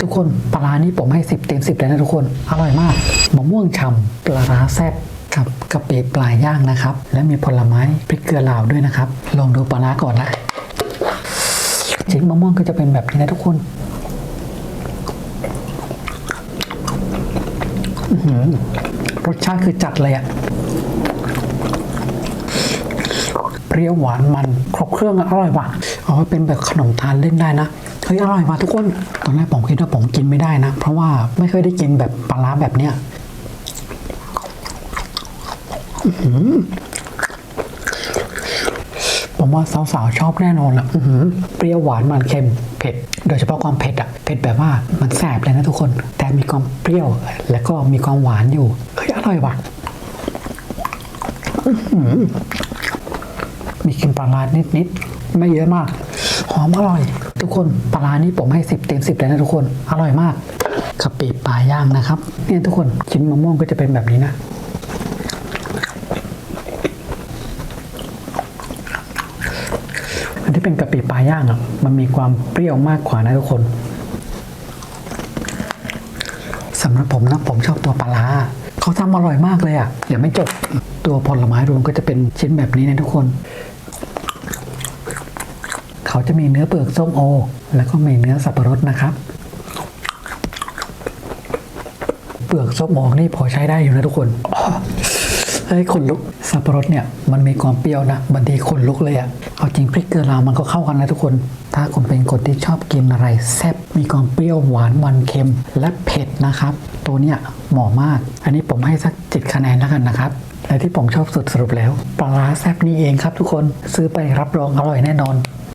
ทุกคนปลานี่ผมให้สิบเต็มสิบเลยนะทุกคนอร่อยมากมะม่วงฉ่ำปลาร้าแซ่บกับกะปิปลายย่างนะครับ และมีผลไม้พริกเกลือลาวด้วยนะครับ ลองดูปลาร้าก่อนนะชิ้นมะม่วงก็จะเป็นแบบนี้นะทุกคนรสชาติคือจัดเลยอะ เปรี้ยวหวานมัน ครบเครื่องอร่อยว่ะเอาไว้เป็นแบบขนมทานเล่นได้นะเฮ้ยอร่อยว่ะทุกคนตอนแรกผมคิดว่าผมกินไม่ได้นะ เพราะว่าไม่เคยได้กินแบบปลาร้าแบบเนี้ยผมว่าสาวๆชอบแน่นอนอะอื้อหือเปรี้ยวหวานมันเค็มเผ็ด โดยเฉพาะความเผ็ดอะเผ็ดแบบว่ามันแสบเลยนะทุกคน แต่มีความเปรี้ยวแล้วก็มีความหวานอยู่ เฮ้ยอร่อยว่ะ มีกินปลาร้านิดๆไม่เยอะมาก หอมอร่อย ทุกคนปลาร้านี่ผมให้สิบเต็มสิบเลยนะทุกคนอร่อยมากกะปิปลาย่างนะครับเนี่ยทุกคนชิ้นมะม่วงก็จะเป็นแบบนี้นะอันที่เป็นกะปิปลาย่างอะมันมีความเปรี้ยวมากกว่านะทุกคนสำหรับผมนะผมชอบตัวปลาร้าเขาทำอร่อยมากเลยอะอย่าไม่จบตัวผลไม้รวมก็จะเป็นชิ้นแบบนี้นะทุกคน เขาจะมีเนื้อเปลือกส้มโอ แล้วก็มีเนื้อสับปะรดนะครับ เปลือกส้มโอนี่พอใช้ได้อยู่นะทุกคนเฮ้ยขนลุกสับปะรดเนี่ยมันมีความเปรี้ยวนะบางทีขนลุกเลยอะเอาจริงพริกเกลือลาวมันก็เข้ากันนะทุกคน ถ้าคุณเป็นคนที่ชอบกินอะไรแซ่บมีความเปรี้ยวหวานมันเค็มและเผ็ดนะครับ ตัวเนี้ยเหมาะมาก อันนี้ผมให้สักจิตคะแนนแล้วกันนะครับและที่ผมชอบสุดสรุปแล้วปลาร้าแซ่บนี่เองครับทุกคนซื้อไปรับรองอร่อยแน่นอน